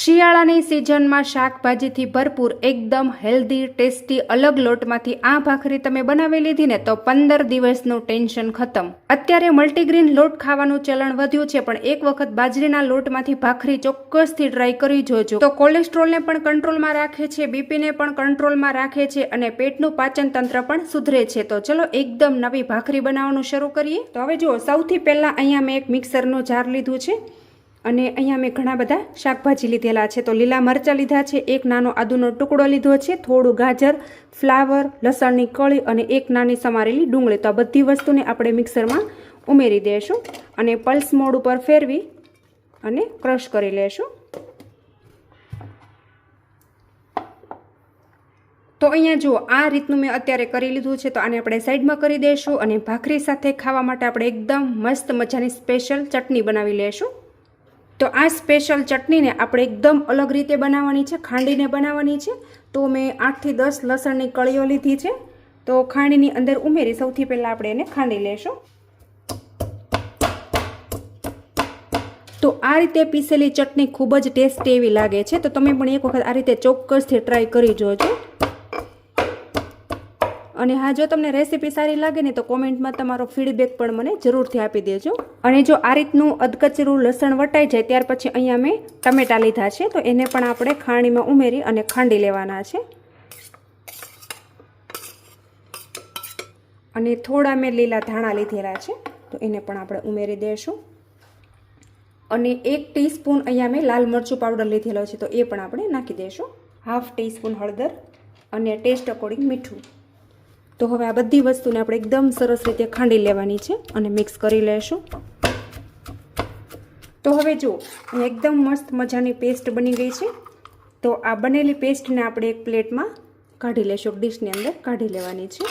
શિયાળાની સિઝનમાં શાકભાજીથી ભરપૂર એકદમ હેલ્ધી, ટેસ્ટી અલગ લોટમાંથી આ ભાખરી તમે બનાવી લીધી ને તો પંદર દિવસનું ટેન્શન ખતમ. અત્યારે મલ્ટીગ્રીન લોટ ખાવાનું ચલણ વધ્યું છે, પણ એક વખત બાજરીના લોટમાંથી ભાખરી ચોક્કસથી ટ્રાય કરી જોજો. તો કોલેસ્ટ્રોલને પણ કંટ્રોલમાં રાખે છે, બીપીને પણ કંટ્રોલમાં રાખે છે અને પેટનું પાચન તંત્ર પણ સુધરે છે. તો ચલો એકદમ નવી ભાખરી બનાવવાનું શરૂ કરીએ. તો હવે જુઓ, સૌથી પહેલાં અહીંયા મેં એક મિક્સરનું જાર લીધું છે. અને અહીંયા મેં ઘણા બધા શાકભાજી લીધેલા છે. તો લીલા મરચાં લીધા છે. એક નાનો આદુનો ટુકડો લીધો છે. થોડું ગાજર, ફ્લાવર, લસણની કળી અને એક નાની સમારેલી ડુંગળી. તો આ બધી વસ્તુને આપણે મિક્સરમાં ઉમેરી દઈશું અને પલ્સ મોડ ઉપર ફેરવી અને ક્રશ કરી લેશું. તો અહીંયા જુઓ, આ રીતનું મેં અત્યારે કરી લીધું છે. તો આને આપણે સાઈડમાં કરી દઈશું અને ભાખરી સાથે ખાવા માટે આપણે એકદમ મસ્ત મજાની સ્પેશિયલ ચટણી બનાવી લઈશું તો આ સ્પેશિયલ ચટણીને આપણે એકદમ અલગ રીતે બનાવવાની છે, ખાંડીને બનાવવાની છે. તો મેં આઠથી દસ લસણની કળીઓ લીધી છે. તો ખાંડીની અંદર ઉમેરી સૌથી પહેલાં આપણે એને ખાંડી લેશું. તો આ રીતે પીસેલી ચટણી ખૂબ જ ટેસ્ટી એવી લાગે છે. તો તમે પણ એક વખત આ રીતે ચોક્કસથી ટ્રાય કરી જોજો. અને હા, જો તમને રેસીપી સારી લાગે ને, તો કોમેન્ટમાં તમારો ફીડબેક પણ મને જરૂરથી આપી દેજો. અને જો આ રીતનું અધકચરું લસણ વટાઈ જાય, ત્યાર પછી અહીંયા મેં ટમેટા લીધા છે, તો એને પણ આપણે ખાણીમાં ઉમેરી અને ખાંડી લેવાના છે. અને થોડા મેં લીલા ધાણા લીધેલા છે, તો એને પણ આપણે ઉમેરી દઈશું અને એક ટીસ્પૂન અહીંયા મેં લાલ મરચું પાવડર લીધેલો છે, તો એ પણ આપણે નાખી દઈશું હાફ ટીસ્પૂન હળદર અને ટેસ્ટ અકોર્ડિંગ મીઠું. તો હવે આ બધી વસ્તુને આપણે એકદમ સરસ રીતે ખાંડી લેવાની છે અને મિક્સ કરી લેશું. તો હવે જુઓ એકદમ મસ્ત મજાની પેસ્ટ બની ગઈ છે. તો આ બનેલી પેસ્ટને આપણે એક પ્લેટમાં કાઢી લેશું ડીશની અંદર કાઢી લેવાની છે.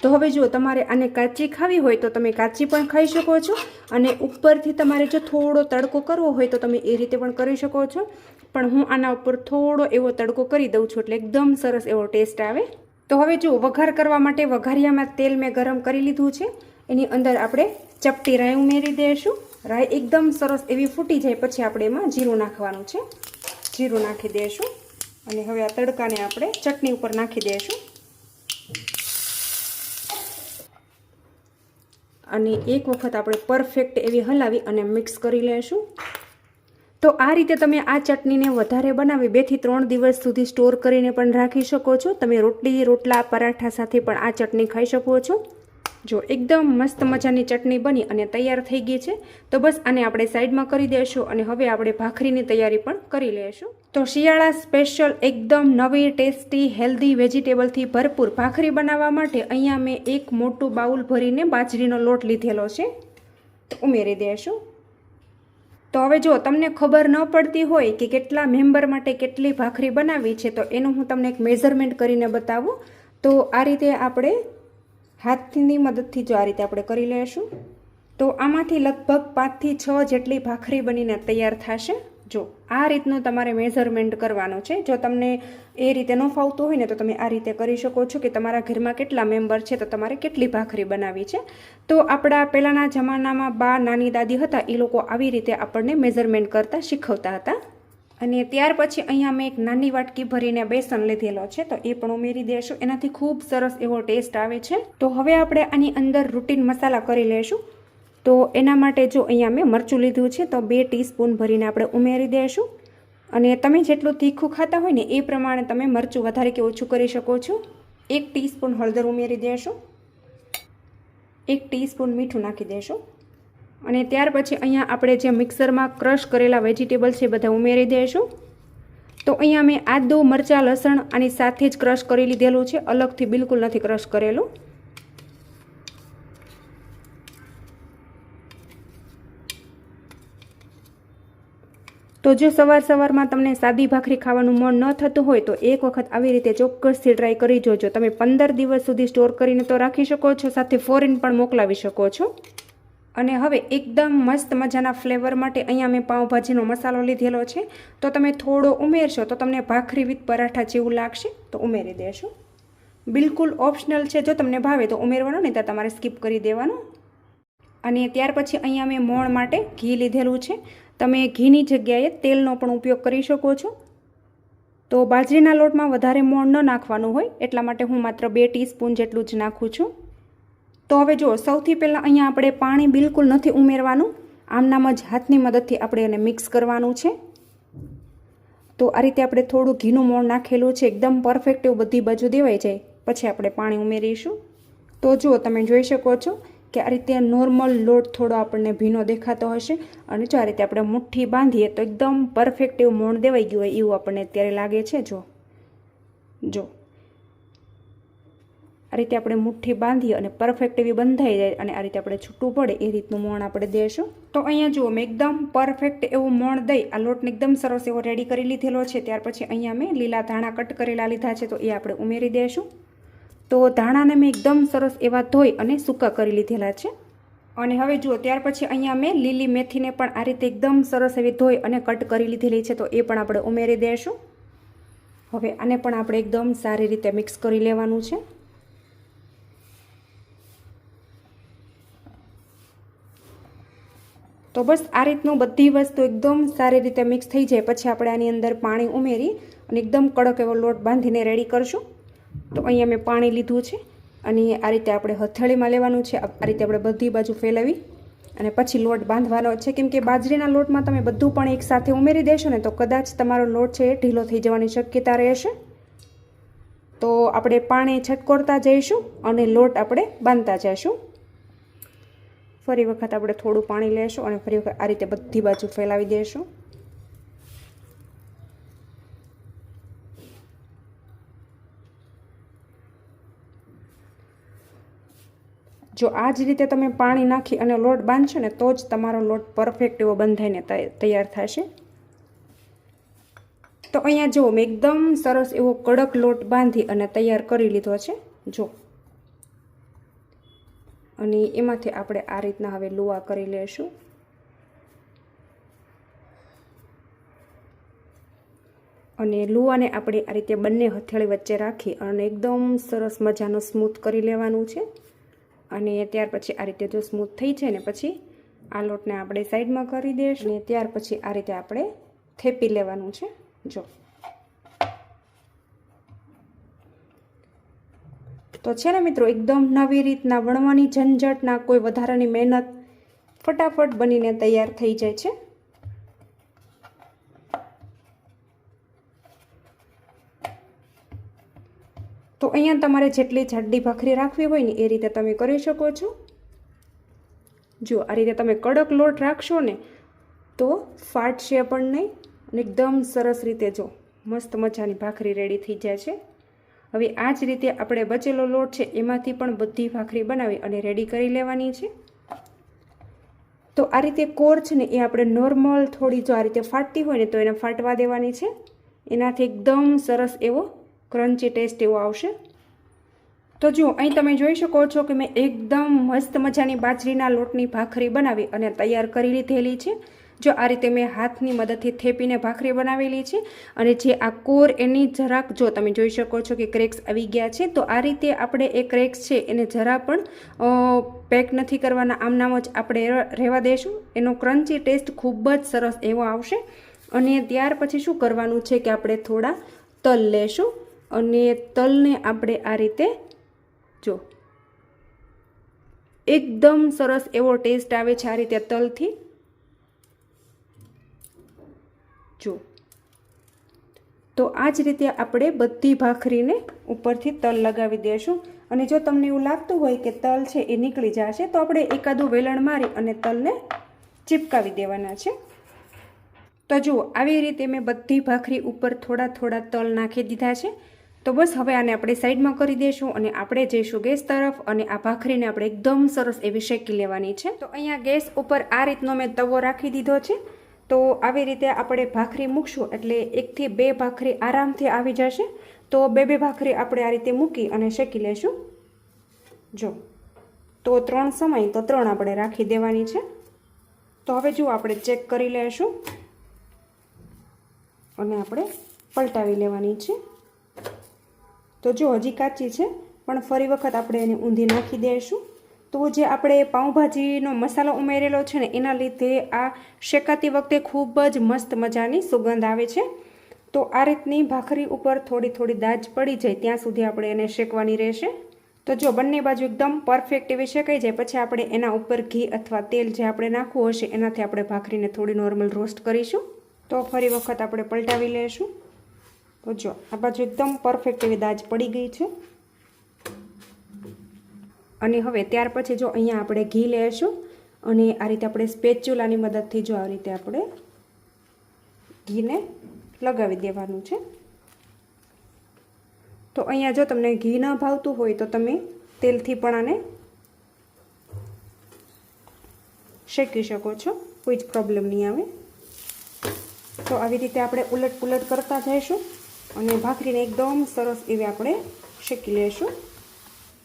તો હવે જુઓ, તમારે આને કાચી ખાવી હોય તો તમે કાચી પણ ખાઈ શકો છો અને ઉપરથી તમારે જો થોડો તડકો કરવો હોય તો તમે એ રીતે પણ કરી શકો છો. પણ હું આના ઉપર થોડો એવો તડકો કરી દઉં છું એટલે એકદમ સરસ એવો ટેસ્ટ આવે. તો હવે જો વઘાર કરવા માટે વઘારિયામાં તેલ મેં ગરમ કરી લીધું છે. એની અંદર આપણે ચપટી રાઈ ઉમેરી દઈશું. રાઈ એકદમ સરસ એવી ફૂટી જાય પછી આપણે એમાં જીરું નાખવાનું છે. જીરું નાખી દઈશું. અને હવે આ તડકાને આપણે ચટણી ઉપર નાખી દઈશું. અને એક વખત આપણે પરફેક્ટ એવી હલાવી અને મિક્સ કરી લેશું તો આ રીતે તમે આ ચટણીને વધારે બનાવી બેથી ત્રણ દિવસ સુધી સ્ટોર કરીને પણ રાખી શકો છો. તમે રોટલી, રોટલા, પરાઠા સાથે પણ આ ચટણી ખાઈ શકો છો. જો એકદમ મસ્ત મજાની ચટણી બની અને તૈયાર થઈ ગઈ છે, તો બસ આને આપણે સાઈડમાં કરી દઈશું અને હવે આપણે ભાખરીની તૈયારી પણ કરી લઈશું તો શિયાળા સ્પેશિયલ એકદમ નવી ટેસ્ટી, હેલ્ધી વેજીટેબલથી ભરપૂર ભાખરી બનાવવા માટે અહીંયા મેં એક મોટું બાઉલ ભરીને બાજરીનો લોટ લીધેલો છે. તો ઉમેરી દઈશું તો હવે જો તમને ખબર ન પડતી હોય કે કેટલા મેમ્બર માટે કેટલી ભાખરી બનાવવી છે, તો એનું હું તમને એક મેઝરમેન્ટ કરીને બતાવું. તો આ રીતે આપણે હાથની મદદથી જો આ રીતે આપણે કરી લઈશું. તો આમાંથી લગભગ પાંચથી છ જેટલી ભાખરી બનીને તૈયાર થશે. જો આ રીતનું તમારે મેઝરમેન્ટ કરવાનું છે, જો તમને એ રીતે ન ફાવતું હોય ને, તો તમે આ રીતે કરી શકો છો કે તમારા ઘરમાં કેટલા મેમ્બર છે, તો તમારે કેટલી ભાખરી બનાવવી છે. તો આપણા પહેલાંના જમાનામાં બા નાની દાદી હતા, એ લોકો આવી રીતે આપણને મેઝરમેન્ટ કરતાં શીખવતા હતા. અને ત્યાર પછી અહીંયા મેં એક નાની વાટકી ભરીને બેસન લીધેલો છે, તો એ પણ ઉમેરી દેશું. એનાથી ખૂબ સરસ એવો ટેસ્ટ આવે છે. તો હવે આપણે આની અંદર રૂટીન મસાલા કરી લઈશું. તો એના માટે જો અહીંયા મેં મરચું લીધું છે, તો બે ટીસ્પૂન ભરીને આપણે ઉમેરી દઈશું અને તમે જેટલું તીખું ખાતા હોય ને એ પ્રમાણે તમે મરચું વધારે કે ઓછું કરી શકો છો. એક ટીસ્પૂન હળદર ઉમેરી દેશો. એક ટીસ્પૂન મીઠું નાખી દેશો. અને ત્યાર પછી અહીંયા આપણે જે મિક્સરમાં ક્રશ કરેલા વેજીટેબલ છે બધા ઉમેરી દઈશું તો અહીંયા મેં આદો મરચાં, લસણ આની સાથે જ ક્રશ કરી લીધેલું છે. અલગથી બિલકુલ નથી ક્રશ કરેલું. તો જો સવાર સવારમાં તમને સાદી ભાખરી ખાવાનું મન ન થતું હોય તો એક વખત આવી રીતે ચોક્કસથી ટ્રાય કરી જોજો. તમે પંદર દિવસ સુધી સ્ટોર કરીને તો રાખી શકો છો, સાથે ફોરેન પણ મોકલાવી શકો છો. અને હવે એકદમ મસ્ત મજાના ફ્લેવર માટે અહીંયા મેં પાઉંભાજીનો મસાલો લીધેલો છે. તો તમે થોડો ઉમેરશો તો તમને ભાખરી વિથ પરાઠા જેવું લાગશે, તો ઉમેરી દેશો. બિલકુલ ઓપ્શનલ છે, જો તમને ભાવે તો ઉમેરવાનો, નહીં તો તમારે સ્કીપ કરી દેવાનું. અને ત્યાર પછી અહીંયા મેં મોણ માટે ઘી લીધેલું છે. તમે ઘીની જગ્યાએ તેલનો પણ ઉપયોગ કરી શકો છો. તો બાજરીના લોટમાં વધારે મોણ ન નાખવાનું હોય એટલા માટે હું માત્ર બે ટીસ્પૂન જેટલું જ નાખું છું. તો હવે જુઓ, સૌથી પહેલાં અહીંયા આપણે પાણી બિલકુલ નથી ઉમેરવાનું. આમનામ જ હાથની મદદથી આપણે એને મિક્સ કરવાનું છે. તો આ રીતે આપણે થોડું ઘીનું મોણ નાખેલું છે. એકદમ પરફેક્ટ એવું બધી બાજુ દેવાઈ જાય. પછી આપણે પાણી ઉમેરીશું. તો જુઓ, તમે જોઈ શકો છો. કે આ રીતે નોર્મલ લોટ થોડો આપણને ભીનો દેખાતો હશે અને જો આ રીતે આપણે મુઠ્ઠી બાંધીએ તો એકદમ પરફેક્ટ એવું મોણ દેવાઈ ગયું હોય એવું આપણને અત્યારે લાગે છે. જો જો. આ રીતે આપણે મુઠ્ઠી બાંધીએ અને પરફેક્ટ એવી બંધાઈ જાય અને આ રીતે આપણે છૂટું પડે એ રીતનું મોણ આપણે દેશું. તો અહીંયા જુઓ, મેં એકદમ પરફેક્ટ એવું મોણ દઈ આ લોટને એકદમ સરસ એવો રેડી કરી લીધેલો છે. ત્યાર પછી અહીંયા મેં લીલા ધાણા કટ કરેલા લીધા છે. તો એ આપણે ઉમેરી દઈશું તો ધાણાને મેં એકદમ સરસ એવા ધોઈ અને સૂકા કરી લીધેલા છે. અને હવે જુઓ, ત્યાર પછી અહીંયા મેં લીલી મેથીને પણ આ રીતે એકદમ સરસ એવી ધોઈ અને કટ કરી લીધેલી છે, તો એ પણ આપણે ઉમેરી દઈશું હવે આને પણ આપણે એકદમ સારી રીતે મિક્સ કરી લેવાનું છે. તો બસ આ રીતનું બધી વસ્તુ એકદમ સારી રીતે મિક્સ થઈ જાય, પછી આપણે આની અંદર પાણી ઉમેરી અને એકદમ કડક એવો લોટ બાંધીને રેડી કરશું. તો અહીંયા મેં પાણી લીધું છે અને આ રીતે આપણે હથેળીમાં લેવાનું છે. આ રીતે આપણે બધી બાજુ ફેલાવી અને પછી લોટ બાંધવાનો છે. કેમ કે બાજરીના લોટમાં તમે બધું પણ એકસાથે ઉમેરી દેશો ને તો કદાચ તમારો લોટ છે ઢીલો થઈ જવાની શક્યતા રહેશે. તો આપણે પાણી છટકોરતા જઈશું અને લોટ આપણે બાંધતા જઈશું. ફરી વખત આપણે થોડું પાણી લેશું અને ફરી વખત આ રીતે બધી બાજુ ફેલાવી દઈશું જો આ જ રીતે તમે પાણી નાખી અને લોટ બાંધશો ને, તો જ તમારો લોટ પરફેક્ટ એવો બંધાઈને તૈયાર થશે. તો અહીંયા જુઓ મેં એકદમ સરસ એવો કડક લોટ બાંધી અને તૈયાર કરી લીધો છે. જો. અને એમાંથી આપણે આ રીતના હવે લુવા કરી લેશું. અને લુવાને આપણે આ રીતે બંને હથેળી વચ્ચે રાખી અને એકદમ સરસ મજાનો સ્મૂથ કરી લેવાનું છે. અને ત્યાર પછી આ રીતે જો સ્મૂથ થઈ છે ને પછી આ લોટને આપણે સાઈડમાં કરી દઈશું અને ત્યાર પછી આ રીતે આપણે થેપી લેવાનું છે. જો. તો છે ને મિત્રો, એકદમ નવી રીતના વણવાની ઝંઝટના કોઈ વધારાની મહેનત ફટાફટ બનીને તૈયાર થઈ જાય છે. તો અહીંયા તમારે જેટલી જાડી ભાખરી રાખવી હોય ને એ રીતે તમે કરી શકો છો. જો આ રીતે તમે કડક લોટ રાખશો ને, તો ફાટશે પણ નહીં અને એકદમ સરસ રીતે જો મસ્ત મજાની ભાખરી રેડી થઈ જાય છે. હવે આ જ રીતે આપણે બચેલો લોટ છે એમાંથી પણ બધી ભાખરી બનાવી અને રેડી કરી લેવાની છે. તો આ રીતે કોર છે ને એ આપણે નોર્મલ થોડી જો આ રીતે ફાટતી હોય ને તો એને ફાટવા દેવાની છે. એનાથી એકદમ સરસ એવો ક્રન્ચી ટેસ્ટ એવો આવશે. તો જુઓ, અહીં તમે જોઈ શકો છો કે મેં એકદમ મસ્ત મજાની બાજરીના લોટની ભાખરી બનાવી અને તૈયાર કરી લીધેલી છે. જો આ રીતે મેં હાથની મદદથી થેપીને ભાખરી બનાવેલી છે અને જે આ કોર એની જરાક, જો તમે જોઈ શકો છો કે ક્રેક્સ આવી ગયા છે, તો આ રીતે આપણે એ ક્રેક્સ છે એને જરા પણ પેક નથી કરવાના. આમનામ જ આપણે રહેવા દઈશું એનો ક્રન્ચી ટેસ્ટ ખૂબ જ સરસ એવો આવશે. અને ત્યાર પછી શું કરવાનું છે કે આપણે થોડા તલ લેશું. અને તલને આપણે આ રીતે જો. એકદમ સરસ એવો ટેસ્ટ આવે છે આ રીતે તલથી. જો. તો આ જ રીતે આપણે બધી ભાખરીને ઉપરથી તલ લગાવી દઈશું અને જો તમને એવું લાગતું હોય કે તલ છે એ નીકળી જશે, તો આપણે એકાદું વેલણ મારી અને તલને ચીપકાવી દેવાના છે. તો જુઓ, આવી રીતે મેં બધી ભાખરી ઉપર થોડા થોડા તલ નાખી દીધા છે. તો બસ હવે આને આપણે સાઈડમાં કરી દઈશું અને આપણે જઈશું ગેસ તરફ અને આ ભાખરીને આપણે એકદમ સરસ એવી શેકી લેવાની છે. તો અહીંયા ગેસ ઉપર આ રીતનો મેં તવો રાખી દીધો છે. તો આવી રીતે આપણે ભાખરી મૂકશું એટલે એકથી બે ભાખરી આરામથી આવી જશે. તો બે બે ભાખરી આપણે આ રીતે મૂકી અને શેકી લેશું. જો, તો ત્રણ સમય તો ત્રણ આપણે રાખી દેવાની છે. તો હવે જો આપણે ચેક કરી લઈશું અને આપણે પલટાવી લેવાની છે. તો જો હજી કાચી છે, પણ ફરી વખત આપણે એને ઊંધી નાખી દઈશું. તો જે આપણે પાઉંભાજીનો મસાલો ઉમેરેલો છે ને, એના લીધે આ શેકાતી વખતે ખૂબ જ મસ્ત મજાની સુગંધ આવે છે. તો આ રીતની ભાખરી ઉપર થોડી થોડી દાજ પડી જાય, ત્યાં સુધી આપણે એને શેકવાની રહેશે. તો જો બંને બાજુ એકદમ પરફેક્ટ એવી શેકાઈ જાય, પછી આપણે એના ઉપર ઘી અથવા તેલ જે આપણે નાખવું હશે, એનાથી આપણે ભાખરીને થોડી નોર્મલ રોસ્ટ કરીશું. તો ફરી વખત આપણે પલટાવી લઈશું. તો જો, આ બાજુ એકદમ પરફેક્ટ એવી દાજ પડી ગઈ છે. અને હવે ત્યાર પછી જો અહીંયા આપણે ઘી લઈશું અને આ રીતે આપણે સ્પેચ્યુલાની મદદથી જો આ રીતે આપણે ઘીને લગાવી દેવાનું છે. તો અહીંયા જો તમને ઘી ન ભાવતું હોય તો તમે તેલથી પણ આને શેકી શકો છો, કોઈ જ પ્રોબ્લેમ નહીં આવે. તો આવી રીતે આપણે ઉલટ પુલટ કરતા જઈશું. અને ભાખરીને એકદમ સરસ એવી આપણે શેકી લઈશું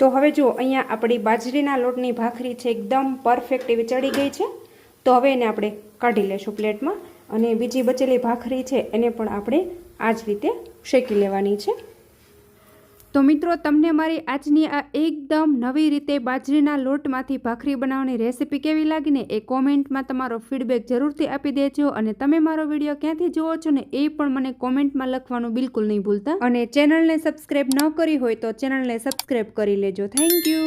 તો હવે જુઓ, અહીંયા આપણી બાજરીના લોટની ભાખરી છે એકદમ પરફેક્ટ એવી ચડી ગઈ છે. તો હવે એને આપણે કાઢી લેશું પ્લેટમાં અને બીજી બચેલી ભાખરી છે એને પણ આપણે આ જ રીતે શેકી લેવાની છે. તો મિત્રો, તમને મારી આજની આ એકદમ નવી રીતે બાજરીના લોટમાંથી ભાખરી બનાવવાની રેસીપી કેવી લાગીને એ કોમેન્ટમાં તમારો ફીડબેક જરૂરથી આપી દેજો અને તમે મારો વીડિયો ક્યાંથી જુઓ છો ને એ પણ મને કોમેન્ટમાં લખવાનું બિલકુલ નહીં ભૂલતા. અને ચેનલને સબસ્ક્રાઈબ ન કરી હોય તો ચેનલને સબસ્ક્રાઈબ કરી લેજો. Thank you.